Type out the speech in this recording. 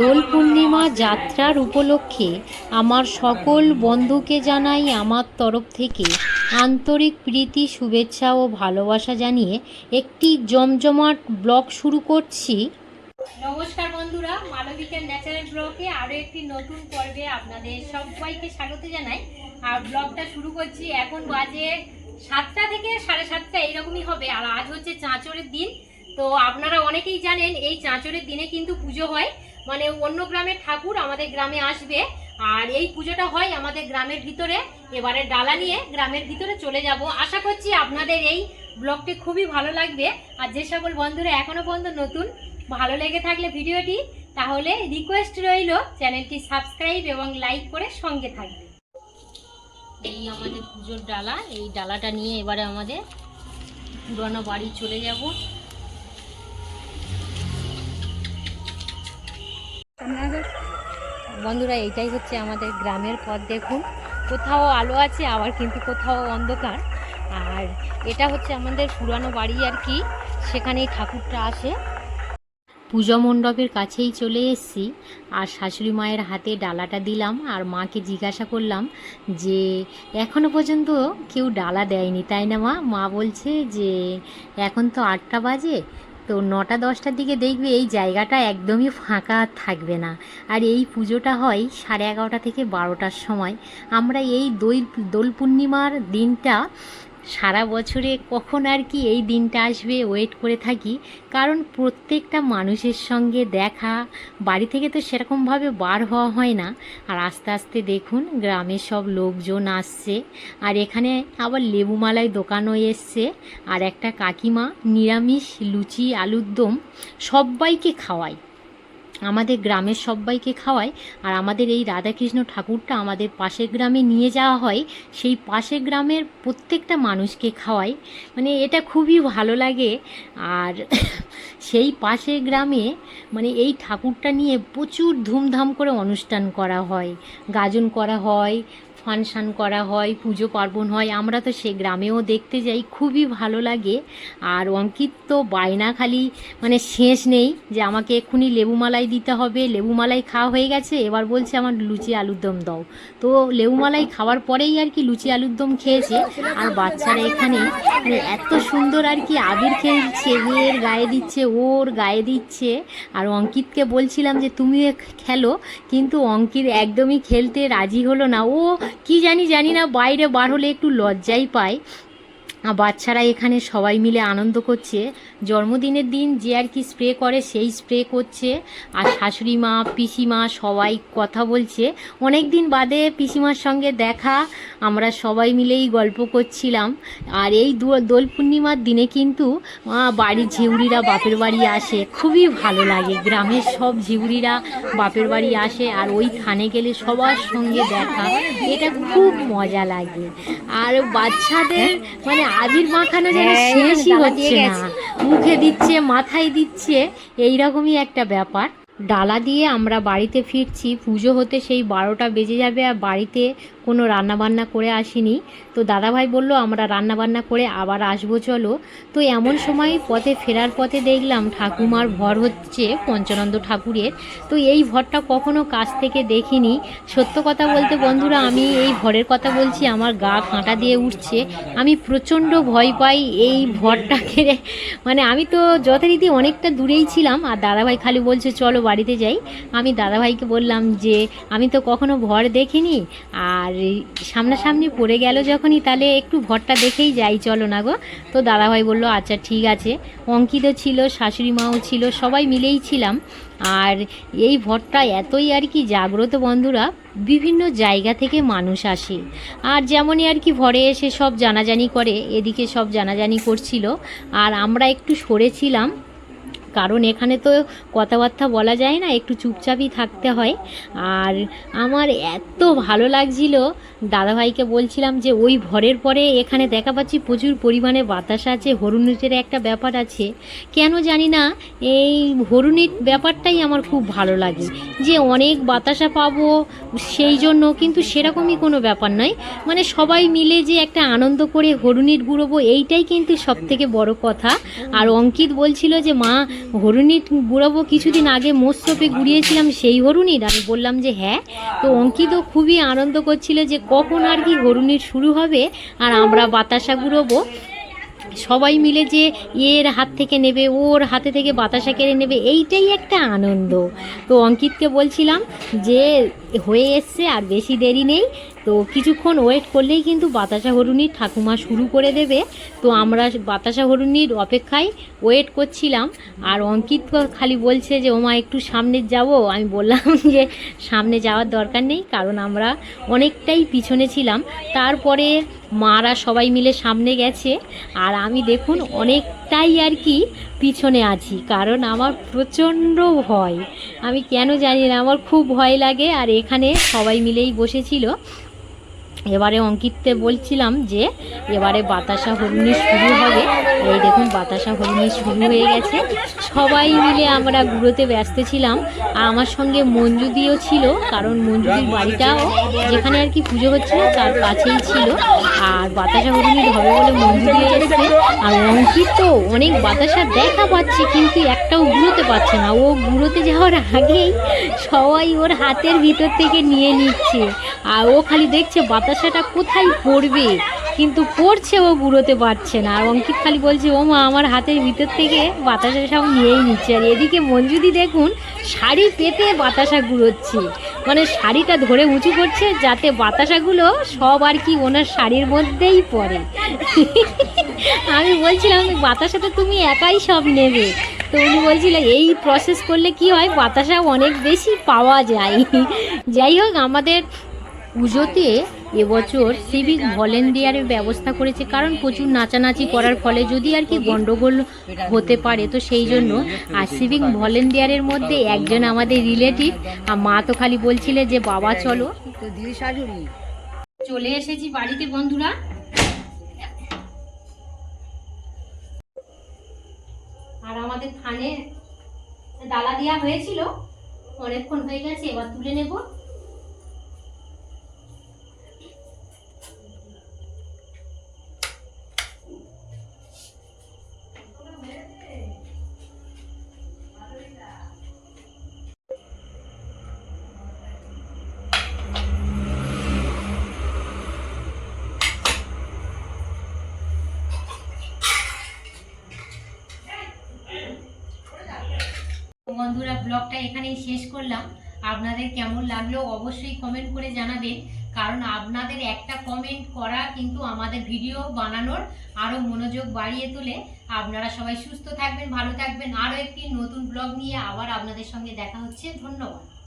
দোল পূর্ণিমা যাত্রার উপলক্ষে আমার সকল বন্ধুকে জানাই আমার তরফ থেকে আন্তরিক প্রীতি, শুভেচ্ছা ও ভালোবাসা জানিয়ে একটি জমজমাট ব্লগ শুরু করছি। নমস্কার বন্ধুরা মালবিকার ন্যাচারাল ব্লগে আরও একটি নতুন পর্বে আপনাদের সবাইকে স্বাগত জানাই। আর ব্লগটা শুরু করছি, এখন বাজে সাতটা থেকে সাড়ে সাতটা এইরকমই হবে, আর আজ হচ্ছে চাঁচরের দিন। তো আপনারা অনেকেই জানেন, এই চাঁচরের দিনে কিন্তু পুজো হয়। মানে অন্য গ্রামের ঠাকুর আমাদের গ্রামে আসবে। আর এই পুজোটা হয় আমাদের গ্রামের ভিতরে। এবারে ডালা নিয়ে গ্রামের ভিতরে চলে যাব। আশা করছি আপনাদের এই ব্লগটি খুবই ভালো লাগবে। আর যে সকল বন্ধুরা এখনও পর্যন্ত নতুন, ভালো লেগে থাকলে ভিডিওটি, তাহলে রিকোয়েস্ট রইল চ্যানেলটি সাবস্ক্রাইব এবং লাইক করে সঙ্গে থাকবে। এই আমাদের পুজোর ডালা, এই ডালাটা নিয়ে এবারে আমাদের পুরানো বাড়ি চলে যাব। বন্ধুরা, এইটাই হচ্ছে আমাদের গ্রামের পথ। দেখুন, কোথাও আলো আছে, আবার কিন্তু কোথাও অন্ধকার। আর এটা হচ্ছে আমাদের পুরানো বাড়ি আর কি, সেখানেই ঠাকুরটা আসে। পুজো মণ্ডপের কাছেই চলে এসেছি, আর শাশুড়ি মায়ের হাতে ডালাটা দিলাম, আর মাকে জিজ্ঞাসা করলাম যে, এখনও পর্যন্ত কেউ ডালা দেয়নি, তাই না মা? মা বলছে যে, এখন তো আটটা বাজে তো নটা দশটার দিকে দেখবে এই জায়গাটা একদমই ফাঁকা থাকবে না। আর এই পুজোটা হয় সাড়ে এগারোটা থেকে বারোটার সময়। আমরা এই দই দোল পূর্ণিমার দিনটা সারা বছরে কখন আর কি এই দিনটা আসবে ওয়েট করে থাকি। কারণ প্রত্যেকটা মানুষের সঙ্গে দেখা, বাড়ি থেকে তো সেরকমভাবে বার হওয়া হয় না। আর আস্তে আস্তে দেখুন গ্রামের সব লোকজন আসছে। আর এখানে আবার লেবুমালাই দোকানও এসছে। আর একটা কাকিমা নিরামিষ লুচি, আলুর দম সবাইকে খাওয়ায়। আমাদের গ্রামের সবাইকে খাওয়ায় আর আমাদের এই রাধাকৃষ্ণ ঠাকুরটা আমাদের পাশের গ্রামে নিয়ে যাওয়া হয়, সেই পাশের গ্রামের প্রত্যেকটা মানুষকে খাওয়ায়। মানে এটা খুবই ভালো লাগে। আর সেই পাশের গ্রামে মানে এই ঠাকুরটা নিয়ে প্রচুর ধুমধাম করে অনুষ্ঠান করা হয়। গাজন করা হয় ফাংশান করা হয় পুজো পার্বণ হয়। আমরা তো সে গ্রামেও দেখতে যাই, খুবই ভালো লাগে। আর অঙ্কিত তো বায়না খালি মানে শেষ নেই যে আমাকে এক্ষুনি লেবুমালাই দিতে হবে। লেবুমালাই খাওয়া হয়ে গেছে, এবার বলছে আমার লুচি আলুর দম দাও। তো লেবুমালাই খাওয়ার পরেই আর কি লুচি আলুর দম খেয়েছে। আর বাচ্চারা এখানে মানে এত সুন্দর আর কি আবির খেলছে, এর গায়ে দিচ্ছে, ওর গায়ে দিচ্ছে। আর অঙ্কিতকে বলছিলাম যে, তুমিও খেলো। কিন্তু অঙ্কিত একদমই খেলতে রাজি হলো না। ও কি জানি জানি না বাইরে বার হলে একটু লজ্জাই পায়। বাচ্চারা এখানে সবাই মিলে আনন্দ করছে। জন্মদিনের দিন যে আর কি স্প্রে করে, সেই স্প্রে করছে। আর শাশুড়ি মা, পিসিমা সবাই কথা বলছে। অনেক দিন বাদে পিসিমার সঙ্গে দেখা, আমরা সবাই মিলেই গল্প করছিলাম। আর এই দোল পূর্ণিমার দিনে কিন্তু বাড়ির ঝিউড়িরা বাপের বাড়ি আসে। খুবই ভালো লাগে। গ্রামের সব ঝিউড়িরা বাপের বাড়ি আসে আর ওই থানে গেলে সবার সঙ্গে দেখা। এটা খুব মজা লাগে। আর বাচ্চাদের মানে আবির মাখানো যেন শেষই হচ্ছে না। মুখে দিচ্ছে মাথায় দিচ্ছে এই রকমই একটা ব্যাপার। ডালা দিয়ে আমরা বাড়িতে ফিরছি পুজো হতে সেই বারোটা বেজে যাবে আর বাড়িতে কোনো রান্নাবান্না করে আসিনি। তো দাদাভাই বলল, আমরা রান্নাবান্না করে আবার আসব, চলো। তো এমন সময় পথে ফেরার পথে দেখলাম ঠাকুমার ভর হচ্ছে পঞ্চানন্দ ঠাকুরের। তো এই ভরটা কখনো কাছ থেকে দেখিনি। সত্য কথা বলতে বন্ধুরা, আমি এই ভরের কথা বলছি, আমার গা কাঁটা দিয়ে উঠছে। আমি প্রচণ্ড ভয় পাই এই ভরটাকে মানে আমি তো যথারীতি অনেকটা দূরেই ছিলাম, আর দাদাভাই খালি বলছে, চলো বাড়িতে যাই। আমি দাদাভাইকে বললাম যে, আমি তো কখনো ভর দেখিনি, আর এই সামনাসামনি পড়ে গেল যখনই, তাহলে একটু ভরটা দেখেই যাই, চলো না গো। তো দাদাভাই বলল আচ্ছা ঠিক আছে। অঙ্কিত ছিল শাশুড়ি মাও ছিল, সবাই মিলেই ছিলাম। আর এই ভরটা এতই আর কি জাগ্রত বন্ধুরা, বিভিন্ন জায়গা থেকে মানুষ আসে। আর যেমনই আর কি ভরে এসে সব জানাজানি করে, এদিকে সব জানাজানি করছিল। আর আমরা একটু সরেছিলাম কারণ এখানে তো কথাবার্তা বলা যায় না, একটু চুপচাপই থাকতে হয়। আর আমার এত ভালো লাগছিল, দাদাভাইকে বলছিলাম যে ওই ভরের পরে এখানে দেখা পাচ্ছি প্রচুর পরিমাণে বাতাস আছে হরুনিটের একটা ব্যাপার আছে। কেন জানি না, এই হরুনিট ব্যাপারটাই আমার খুব ভালো লাগে। যে অনেক বাতাসা পাবো সেই জন্য, কিন্তু সেরকমই কোনো ব্যাপার নয়। মানে সবাই মিলে যে একটা আনন্দ করে হরুনিট ঘুরবো এইটাই কিন্তু সব থেকে বড় কথা। আর অঙ্কিত বলছিল যে, মা হরুণি গুড়াবো কিছুদিন আগে মোস্তফে গুড়িয়েছিলাম সেই হরুণির। আমি বললাম যে হ্যাঁ? তো অঙ্কিত খুবই আনন্দ করছিল যে, কখন আর কি হরুণির শুরু হবে আর আমরা বাতাসা গুড়োবো? সবাই মিলে যে, এর হাত থেকে নেবে, ওর হাতে থেকে বাতাসা কেড়ে নেবে। এইটাই একটা আনন্দ। তো অঙ্কিতকে বলছিলাম যে হয়ে এসছে আর বেশি দেরি নেই। তো কিছুক্ষণ ওয়েট করলেই কিন্তু বাতাসা হরুণির ঠাকুমা শুরু করে দেবে। তো আমরা বাতাসা হরুণির অপেক্ষায় ওয়েট করছিলাম। আর অঙ্কিত খালি বলছে যে, ওমা, একটু সামনে যাব? আমি বললাম যে, সামনে যাওয়ার দরকার নেই, কারণ আমরা অনেকটাই পিছনে ছিলাম। তারপরে মারা সবাই মিলে সামনে গেছে। আর আমি দেখুন অনেকটাই আর কি পিছনে আছি, কারণ আমার প্রচণ্ড ভয়। আমি কেন জানি না, আমার খুব ভয় লাগে, আর এখানে সবাই মিলেই বসেছিল। এবারে অঙ্কিতকে বলছিলাম যে এবারে বাতাসা হরুনি শুরু হবে। এই দেখুন, বাতাসা হরুনি শুরু হয়ে গেছে। সবাই মিলে আমরা ঘুরোতে ব্যস্ত ছিলাম। আর আমার সঙ্গে মঞ্জু মঞ্জুদিও ছিল, কারণ মঞ্জুদির বাড়িটাও যেখানে আর কি পুজো হচ্ছিল তার কাছেই ছিল। আর বাতাসা হরুনি হবে বলে মঞ্জুদিও এসছে। আর অঙ্কিত তো অনেক বাতাসা দেখা পাচ্ছে, কিন্তু একটাও ঘুরোতে পারছে না। ও ঘুরোতে যাওয়ার আগেই সবাই ওর হাতের ভিতর থেকে নিয়ে নিচ্ছে। আর ও খালি দেখছে বাতাসাটা কোথায় পড়বে? কিন্তু পড়ছে ও ঘুরোতে পারছে না। আর অঙ্কিত খালি বলছে, ও মা, আমার হাতের ভিতর থেকে বাতাসা সব নিয়েই নিচ্ছে। আর এদিকে মঞ্জুদি দেখুন, শাড়ি পেতে বাতাসা ঘুরোচ্ছে মানে শাড়িটা ধরে উঁচু করছে যাতে বাতাসাগুলো সব আর কি ওনার শাড়ির মধ্যেই পড়ে। আমি বলছিলাম বাতাসাটা তুমি একাই সব নেবে। তো উনি বলছিল, এই প্রসেস করলে কি হয়? বাতাসা অনেক বেশি পাওয়া যায়। যাই হোক, আমাদের পুজোতে এবছর সিভিক ভলেন্টিয়ারের ব্যবস্থা করেছে, কারণ প্রচুর নাচানাচি করার ফলে যদি আর কি গন্ডগোল হতে পারে, তো সেই জন্য আর সিভিক ভলেন্টিয়ারের মধ্যে একজন আমাদের রিলেটিভ আর মা তো খালি বলছিলে যে, বাবা, চলো। চলে এসেছি বাড়িতে, বন্ধুরা। আর আমাদের থানে ডালা দেওয়া হয়েছিল, অনেকক্ষণ হয়ে গেছে, এবার তুলে নেব। বন্ধুরা, ব্লগটা এখানেই শেষ করলাম। আপনাদের কেমন লাগল অবশ্যই কমেন্ট করে জানাবেন। কারণ আপনাদের একটা কমেন্ট করা কিন্তু আমাদের ভিডিও বানানোর আরও মনোযোগ বাড়িয়ে তোলে। আপনারা সবাই সুস্থ থাকবেন, ভালো থাকবেন। আরও একটি নতুন ব্লগ নিয়ে আবার আপনাদের সঙ্গে দেখা হচ্ছে। ধন্যবাদ।